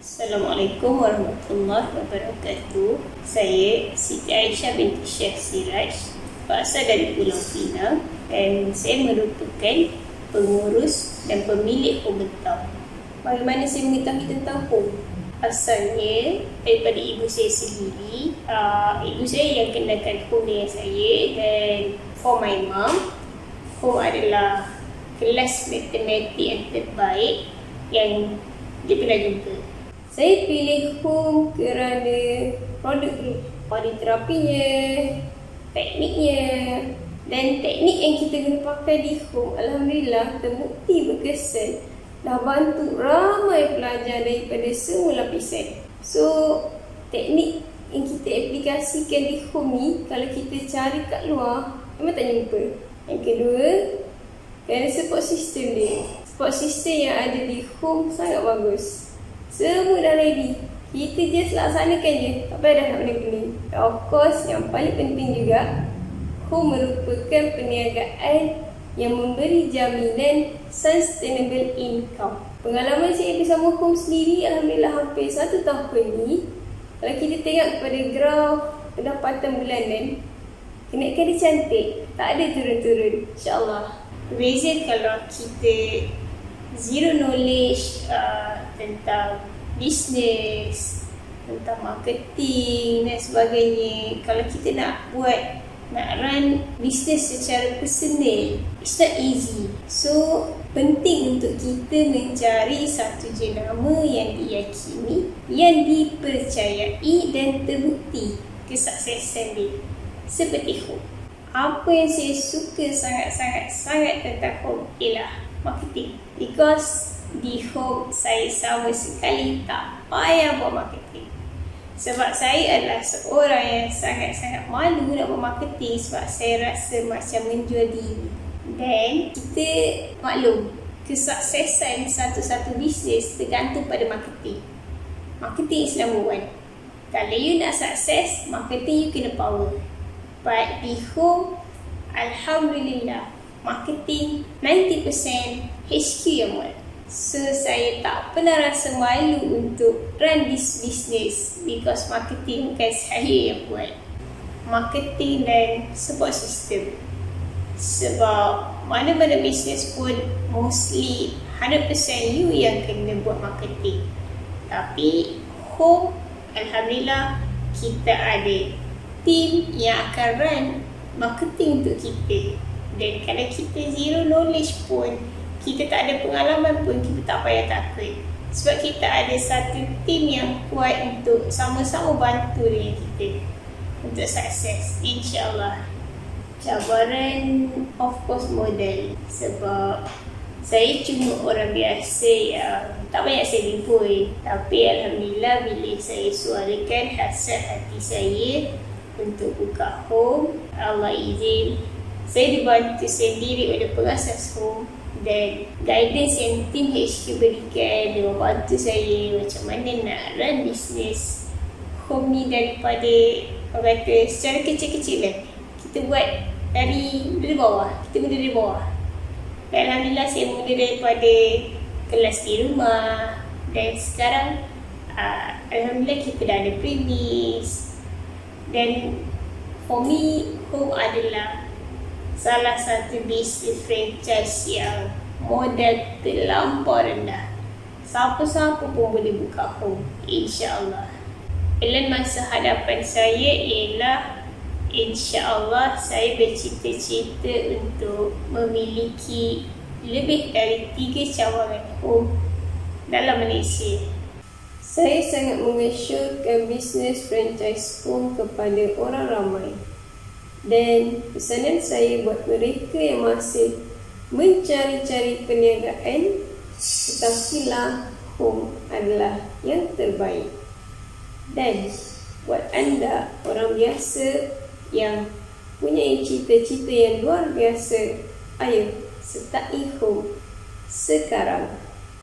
Assalamualaikum warahmatullahi wabarakatuh. Saya Siti Aisyah binti Syekh Siraj, berasal dari Pulau Pinang dan saya merupakan pengurus dan pemilik Betau. Bagaimana saya mengetahui tentang home? Asalnya daripada ibu saya sendiri. Uh, ibu saya yang kenalkan home dengan saya dan for my mom, home adalah kelas matematik yang terbaik yang dia pernah jumpa. Saya pilih home kerana produk terapinya, tekniknya dan teknik yang kita guna pakai di home Alhamdulillah terbukti berkesan dah bantu ramai pelajar daripada semua lapisan. So, teknik yang kita aplikasikan di home ni kalau kita cari kat luar memang tak jumpa. Yang kedua, kerana support system dia. Support system yang ada di home sangat bagus. Semua dah ready. Kita just laksanakan je. Tak payah nak pening-pening. Of course, yang paling penting juga, home merupakan perniagaan yang memberi jaminan sustainable income. Pengalaman saya bersama home sendiri, Alhamdulillah hampir satu tahun ni, kalau kita tengok kepada graf pendapatan bulanan, kenaikan dia cantik. Tak ada turun-turun. InsyaAllah. Beza kalau kita zero knowledge uh, tentang bisnes, tentang marketing dan sebagainya. Kalau kita nak buat nak run bisnes secara personal, it's not easy. So, penting untuk kita mencari satu jenama yang diyakini, yang dipercayai dan terbukti kesuksesan dia. Seperti Hope. Apa yang saya suka sangat-sangat-sangat tentang Hope ialah marketing because di home saya sama sekali tak payah buat marketing. Sebab saya adalah seorang yang sangat-sangat malu nak buat marketing sebab saya rasa macam menjual diri. Dan kita maklum kesuksesan satu-satu bisnes tergantung pada marketing. Marketing is number one. Kalau you nak sukses marketing you kena power. But di home Alhamdulillah marketing 90% HQ yang buat. So saya tak pernah rasa malu untuk run this business because marketing bukan saya yang buat. Marketing dan support system. Sebab mana-mana business pun mostly 100% you yang kena buat marketing. Tapi home Alhamdulillah kita ada team yang akan run marketing untuk kita dan kalau kita zero knowledge pun kita tak ada pengalaman pun kita tak payah takut. Sebab kita ada satu team yang kuat untuk sama-sama bantu dengan kita untuk sukses. insyaAllah. Cabaran of course model. Sebab saya cuma orang biasa yang tak banyak limpui tapi Alhamdulillah bila saya suarakan hasrat hati saya untuk buka home Allah izin saya dibantu sendiri oleh pengasas home dan guidance yang tim HQ berikan. Dia membantu saya macam mana nak run bisnes home ni daripada orang kata secara kecil-kecil kan. Kita buat dari dari bawah. Kita mula dari bawah. Dan Alhamdulillah saya mula daripada kelas di rumah. Dan sekarang uh, Alhamdulillah kita dah ada premis. Dan for me home adalah salah satu bisnes franchise yang modal terlampau rendah. Siapa-siapa pun boleh buka home, insyaAllah. Plan masa hadapan saya ialah insyaAllah saya bercita-cita untuk memiliki lebih dari tiga cawangan home dalam Malaysia. Saya sangat mengesyorkan bisnes franchise home kepada orang ramai. Dan pesanan saya buat mereka yang masih mencari-cari perniagaan Ketahuilah home adalah yang terbaik. Dan buat anda orang biasa yang punya cita-cita yang luar biasa Ayo, sertai home sekarang